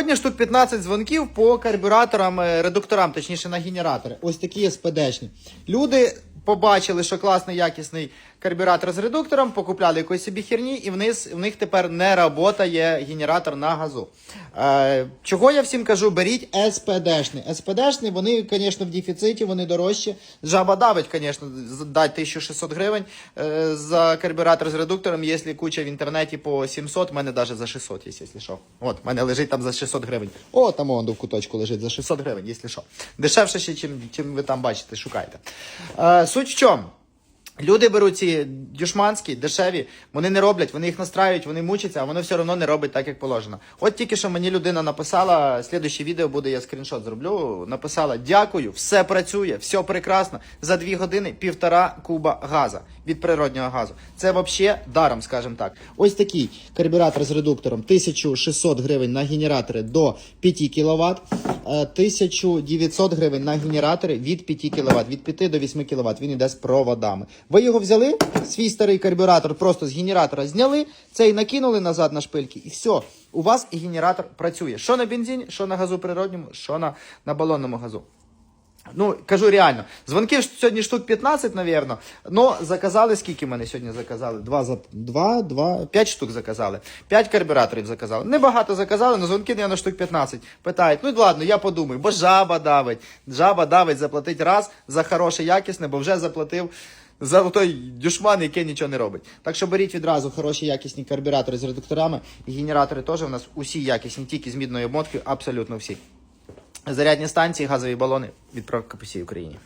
Сьогодні штук 15 дзвонків по карбюраторам, е, редукторам, точніше на генератори. Ось такі СПДшні. Люди побачили, що класний якісний карбюратор з редуктором, покупляли якоїсь собі херні, і вниз, в них тепер не працює генератор на газу. Е, чого я всім кажу, беріть СПДшний. СПДшний, вони, звісно, в дефіциті, вони дорожчі. Жаба давить, звісно, дати 1600 гривень е, за карбюратор з редуктором, якщо куча в інтернеті по 700, в мене навіть за 600 є, якщо що. От, в мене лежить там за 600 гривень. О, там он в куточку лежить за 600 гривень, якщо що. Дешевше ще, чим, чим ви там бачите, шукайте. Е, суть в чому? Люди беруть ці дюшманські, дешеві, вони не роблять, вони їх настраюють, вони мучаться, а воно все одно не робить так, як положено. От тільки що мені людина написала, слідуще відео буде, я скріншот зроблю. Написала: дякую, все працює, все прекрасно. За дві години півтора куба газа від природнього газу. Це взагалі даром, скажімо так. Ось такий карбюратор з редуктором 1600 гривень на генератори до 5 кВт, 1900 гривень на генератори від 5 кВт, від 5 до 8 кВт. Він йде з проводами. Ви його взяли, свій старий карбюратор просто з генератора зняли, цей накинули назад на шпильки, і все. У вас генератор працює. Що на бензині, що на газу природньому, що на, на балонному газу. Ну, кажу реально, дзвонків сьогодні штук 15, навірно. Ну, заказали, скільки мене сьогодні заказали? Два, два, два, п'ять штук заказали. П'ять карбюраторів заказали. Небагато заказали, але дзвонки, наверное, штук 15. Питають, ну ладно, я подумаю, бо жаба давить. Жаба давить заплатить раз за хороше, якісне, бо вже заплатив за той дюшман, який нічого не робить. Так що беріть відразу хороші якісні карбюратори з редукторами. І генератори теж у нас усі якісні, тільки з мідною обмоткою, абсолютно всі. Зарядні станції, газові балони, відправка по всій Україні.